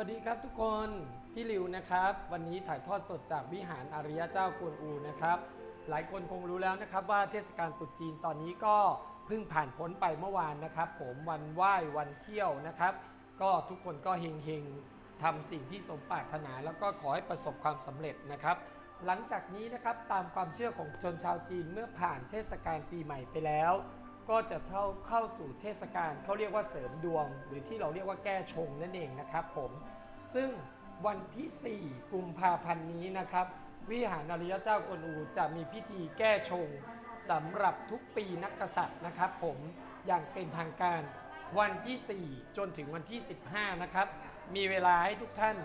วัสดีครับทุกคน พี่ลิวนะครับ วันนี้ถ่ายทอดสดจากวิหารอาริยเจ้ากวนอูนะครับ หลายคนคงรู้แล้วนะครับว่าเทศกาลตรุษจีนตอนนี้ก็เพิ่งผ่านพ้นไปเมื่อวานนะครับ ผมวันไหว้วันเที่ยวนะครับ ก็ทุกคนก็เฮงเฮงทำสิ่งที่สมปรารถนา แล้วก็ขอให้ประสบความสำเร็จนะครับ หลังจากนี้นะครับตามความเชื่อของชนชาวจีนเมื่อผ่านเทศกาลปีใหม่ไปแล้ว ก็จะเข้าเข้าสู่เทศกาลเขาเรียกว่าเสริมดวง หรือที่เราเรียกว่าแก้ชงนั่นเองนะครับผมซึ่งวันที่ 4 กุมภาพันธ์นี้นะครับ วิหารอริยเจ้ากวนอูจะมีพิธีแก้ชงสำหรับทุกปีนักกษัตริย์นะครับ ผมอย่างเป็นทางการวันที่ 4 จนถึงวันที่ 15 นะครับ มีเวลาให้ทุกท่าน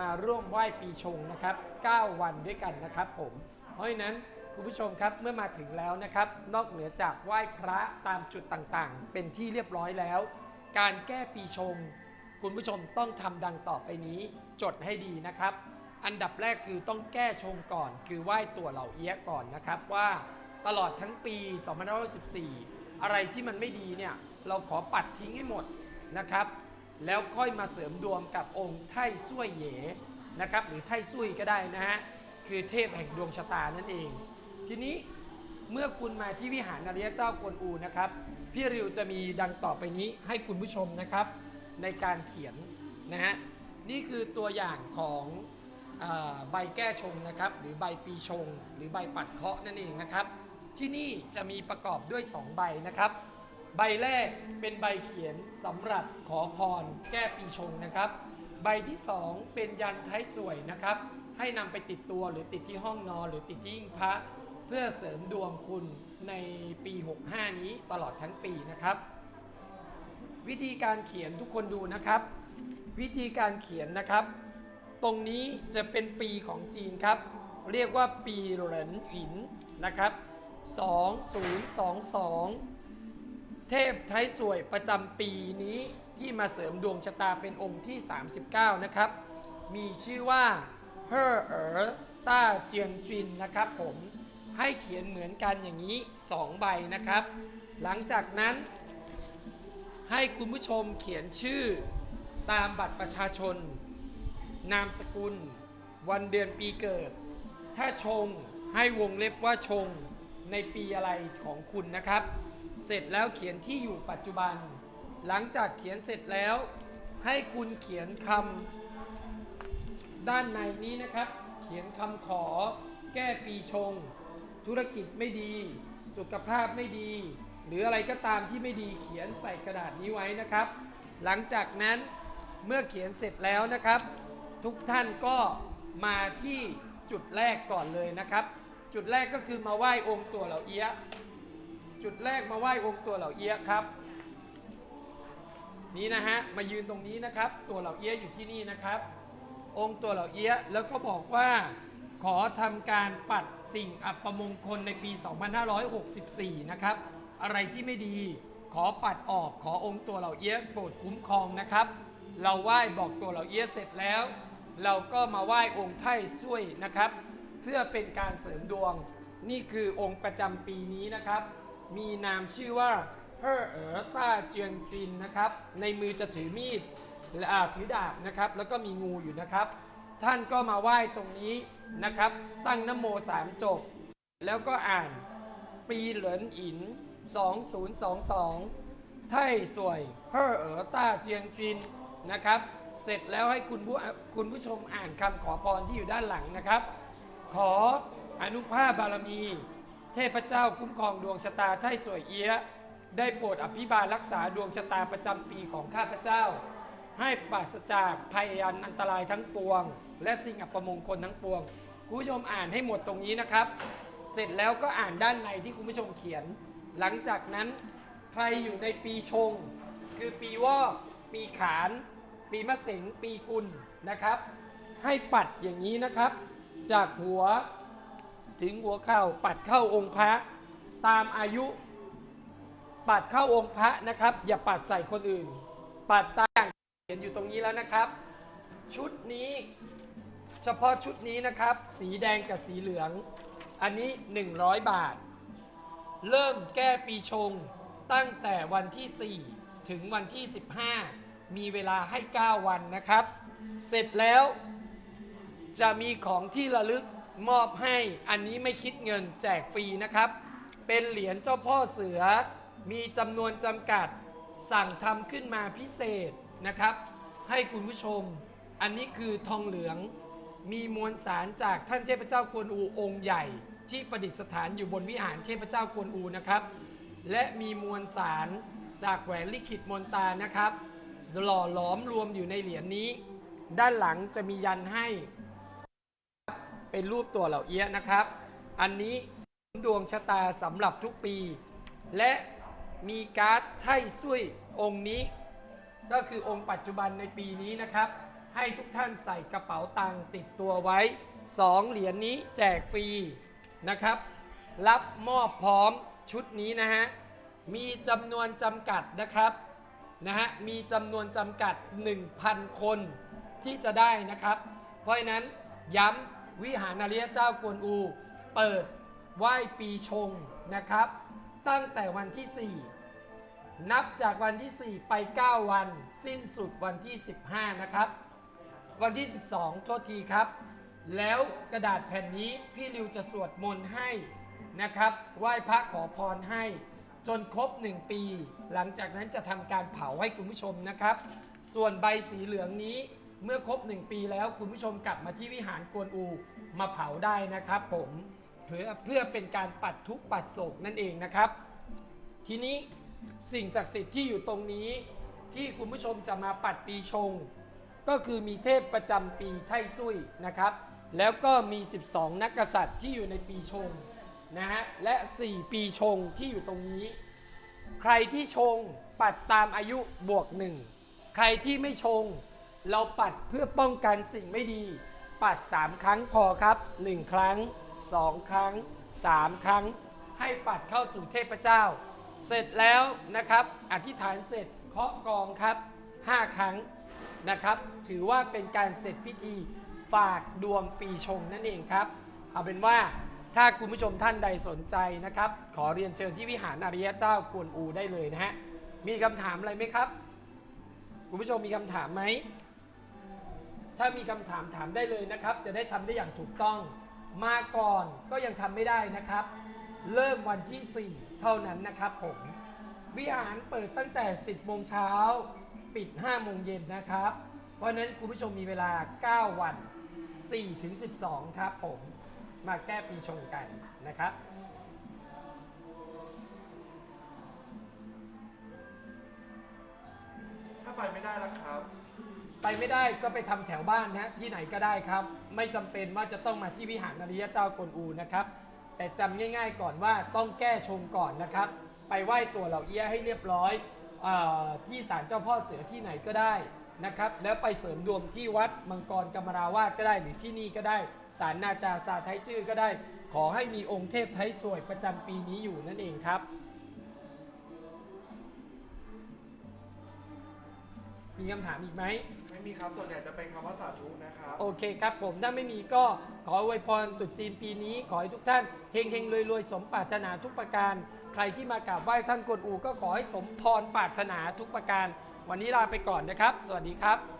มาร่วมไหว้ปีชงนะครับ 9 วันด้วยกันนะครับผม เพราะฉะนั้น คุณผู้ชมครับเมื่อมาถึงแล้วนะครับ นอกเหนือจากไหว้พระตามจุดต่างๆ เป็นที่เรียบร้อยแล้ว การแก้ปีชง คุณผู้ชมต้องทำดังต่อไปนี้ จดให้ดีนะครับ อันดับแรกคือต้องแก้ชงก่อน คือไหว้ตัวเหล่าเอี้ยก่อนนะครับว่าตลอดทั้งปี2514อะไรที่มันไม่ดีเนี่ยเราขอปัดทิ้งให้หมดนะครับ แล้วค่อยมาเสริมดวงกับองค์ไท่ซุ่ยเหยนะครับ หรือไท่ซุ่ยก็ได้นะฮะคือเทพแห่งดวงชะตานั่นเอง ทีนี้เมื่อคุณมาที่วิหารอริยเจ้ากวนอูนะครับ พี่ริวจะมีดังต่อไปนี้ให้คุณผู้ชมนะครับ ในการเขียนนะฮะนี่คือตัวอย่างของอใบแก้ชงนะครับ หรือใบปีชง หรือใบปัดเคาะนั่นเองนะครับ ที่นี่จะมีประกอบด้วย 2 ใบนะครับ ใบแรกเป็นใบเขียนสำหรับขอพรแก้ปีชงนะครับ ใบที่ 2 เป็นยันท้ายสวยนะครับ ให้นำไปติดตัวหรือติดที่ห้องนอนหรือติดที่หิ้งพระ พื่อเสริมดวงคุณในปี 65 นี้ตลอดทั้งปีนะครับ วิธีการเขียนทุกคนดูนะครับ วิธีการเขียนนะครับ ตรงนี้จะเป็นปีของจีนครับ เรียกว่าปีเหรินหยินนะครับ2022 เทพไทยสวยประจำปีนี้ที่มาเสริมดวงชะตาเป็นองค์ที่ 39 นะครับ มีชื่อว่าเฮอเอ๋อต้าเจียงจินนะครับผม ให้เขียนเหมือนกันอย่างนี้ 2 ใบนะครับ หลังจากนั้น ให้คุณผู้ชมเขียนชื่อตามบัตรประชาชน นามสกุล วันเดือนปีเกิด ถ้าชงให้วงเล็บว่าชงในปีอะไรของคุณนะครับ เสร็จแล้วเขียนที่อยู่ปัจจุบัน หลังจากเขียนเสร็จแล้ว ให้คุณเขียนคำด้านในนี้นะครับ เขียนคำขอแก้ปีชง ธุรกิจไม่ดี สุขภาพไม่ดี หรืออะไรก็ตามที่ไม่ดีเขียนใส่กระดาษนี้ไว้นะครับ หลังจากนั้นเมื่อเขียนเสร็จแล้วนะครับ ทุกท่านก็มาที่จุดแรกก่อนเลยนะครับ จุดแรกก็คือมาไหว้องค์ตัวเหล่าเอี้ยจุดแรกมาไหว้องค์ตัวเหล่าเอี้ยครับ นี่นะฮะมายืนตรงนี้นะครับ ตัวเหล่าเอี้ยอยู่ที่นี่นะครับ องค์ตัวเหล่าเอี้ยแล้วก็บอกว่า ขอทำการปัดสิ่งอัปมงคลในปี 2564 นะครับ อะไรที่ไม่ดีขอปัดออกขอองค์ตัวเหล่าเอี้ยโปรดคุ้มครองนะครับ เราไหว้บอกตัวเหล่าเอี้ยเสร็จแล้ว เราก็มาไหว้องค์ไท่ซุยนะครับ เพื่อเป็นการเสริมดวง นี่คือองค์ประจำปีนี้นะครับ มีนามชื่อว่าเฮอเอ๋อต้าเจียงจินนะครับ ในมือจะถือมีดและถือดาบนะครับ แล้วก็มีงูอยู่นะครับ ท่านก็มาไหว้ตรงนี้นะครับ ตั้งนโมสามจบ แล้วก็อ่านปีเหรินอิน 2022 ไท่สวยเฮอเอ๋อต้าเจียงจินนะครับ เสร็จแล้วให้คุณผู้คุณผู้ชมอ่านคำขอพรที่อยู่ด้านหลังนะครับ ขออนุภาพบารมี เทพเจ้าคุ้มครองดวงชะตาไท่สวยเอี้ย ได้โปรดอภิบาลรักษาดวงชะตาประจำปีของข้าพเจ้า ให้ปราศจากภัยอันอันตรายทั้งปวง และสิ่งอัปมงคลทั้งปวง คุณผู้ชมอ่านให้หมดตรงนี้นะครับ เสร็จแล้วก็อ่านด้านในที่คุณผู้ชมเขียน หลังจากนั้นใครอยู่ในปีชง คือปีวอกปีขาน ปีมะเสงปีกุลนะครับ ให้ปัดอย่างนี้นะครับ จากหัวถึงหัวเข่าปัดเข้าองค์พระตามอายุ ปัดเข้าองค์พระนะครับ อย่าปัดใส่คนอื่น ปัดตาม เขียนอยู่ตรงนี้แล้วนะครับ ชุดนี้ เฉพาะชุดนี้นะครับ สีแดงกับสีเหลือง อันนี้ 100 บาท เริ่มแก้ปีชงตั้งแต่วันที่ 4 ถึงวันที่ 15 มีเวลาให้ 9 วันนะครับ เสร็จแล้วจะมีของที่ระลึกมอบให้อันนี้ไม่คิดเงินแจกฟรีนะครับ เป็นเหรียญเจ้าพ่อเสือ มีจำนวนจำกัด สั่งทำขึ้นมาพิเศษ นะครับ ให้คุณผู้ชม อันนี้คือทองเหลืองมีมวลสารจากท่านเทพเจ้ากวนอูองค์ใหญ่ ที่ประดิษฐานอยู่บนวิหารเทพเจ้ากวนอูนะครับ และมีมวลสารจากแหวนลิขิตมนตานะครับ หล่อหลอมรวมอยู่ในเหรียญนี้ ด้านหลังจะมียันให้ เป็นรูปตัวเหล่าเอี้ยนะครับ อันนี้สริมดวงชะตาสำหรับทุกปี และมีการ์ดไท่ซุยองค์นี้ ก็คือองค์ปัจจุบันในปีนี้นะครับ ให้ทุกท่านใส่กระเป๋าตังค์ติดตัวไว้ 2 เหรียญนี้แจกฟรีนะครับ รับมอบพร้อมชุดนี้นะฮะ มีจำนวนจำกัดนะครับนะฮะ มีจำนวนจำกัด 1,000 คนที่จะได้นะครับ เพราะฉะนั้นย้ำวิหารอริยเจ้ากวนอู เปิดไหว้ปีชงนะครับ ตั้งแต่วันที่ 4 นับจากวันที่ 4 ไป 9 วัน สิ้นสุดวันที่ 15 นะครับ วันที่ 12 โทษทีครับ แล้วกระดาษแผ่นนี้พี่ริวจะสวดมนต์ให้นะครับไหว้พระขอพรให้ จนครบ 1 ปี หลังจากนั้นจะทำการเผาให้คุณผู้ชมนะครับ ส่วนใบสีเหลืองนี้เมื่อครบ 1 ปีแล้วคุณผู้ชมกลับมาที่วิหารกวนอูมาเผาได้นะครับผมเพื่อเพื่อเป็นการปัดทุกปัดโศกนั่นเองนะครับ ทีนี้ สิ่งศักดิ์สิทธิ์ที่อยู่ตรงนี้ที่คุณผู้ชมจะมาปัดปีชง ก็คือมีเทพประจำปีไทซุยนะครับ แล้วก็มี 12 นักกษัตริย์ที่อยู่ในปีชงนะฮะและ 4 ปีชงที่อยู่ตรงนี้ ใครที่ชงปัดตามอายุบวกหนึ่งใครที่ไม่ชง เราปัดเพื่อป้องกันสิ่งไม่ดี ปัด 3 ครั้งพอครับ 1 ครั้ง 2 ครั้ง 3 ครั้ง ให้ปัดเข้าสู่เทพเจ้า เสร็จแล้วนะครับ อธิษฐานเสร็จเคาะกองครับ 5 ครั้งนะครับ ถือว่าเป็นการเสร็จพิธีฝากดวงปีชงนั่นเองครับ เอาเป็นว่าถ้าคุณผู้ชมท่านใดสนใจนะครับ ขอเรียนเชิญที่วิหารอริยเจ้ากวนอูได้เลยนะฮะ มีคำถามอะไรไหมครับ คุณผู้ชมมีคำถามไหม ถ้ามีคำถามถามได้เลยนะครับ จะได้ทำได้อย่างถูกต้อง มาก่อนก็ยังทำไม่ได้นะครับ เริ่มวันที่ 4 เท่านั้นนะครับผม วิหารเปิดตั้งแต่ 10 โมงเช้า ปิด 5 โมงเย็นนะครับ เพราะฉะนั้นคุณผู้ชมมีเวลา 9 วัน 4 ถึง 12 ครับผม มาแก้ปีชงกันนะครับถ้าไปไม่ได้แล้วครับ ไปไม่ได้ก็ไปทำแถวบ้านนะที่ไหนก็ได้ครับ ไม่จำเป็นว่าจะต้องมาที่วิหารอริยเจ้ากวนอูนะครับ แต่จำง่าย ๆ ก่อนว่าต้องแก้ชงก่อนนะครับ ไปไหว้ตัวเหล่าเอี้ยให้เรียบร้อยออที่ศาลเจ้าพ่อเสือที่ไหนก็ได้นะครับ แล้วไปเสริมดวงที่วัดมังกรกรรมราวาสก็ได้หรือที่นี่ก็ได้ศาลนาจาซาไทยจื้อก็ได้ ขอให้มีองค์เทพไทยสวยประจำปีนี้อยู่นั่นเองครับ มีคำถามอีกไหม ไม่มีครับ ส่วนใหญ่จะเป็นคำว่าสาธุนะครับ โอเคครับผมถ้าไม่มีก็ขออวยพรตรุษจีนปีนี้ ขอให้ทุกท่านเฮงเฮงรวยรวยๆสมปรารถนาทุกประการ ใครที่มากราบไหว้ท่านกวนอูก็ขอให้สมพรปรารถนาทุกประการ วันนี้ลาไปก่อนนะครับ สวัสดีครับ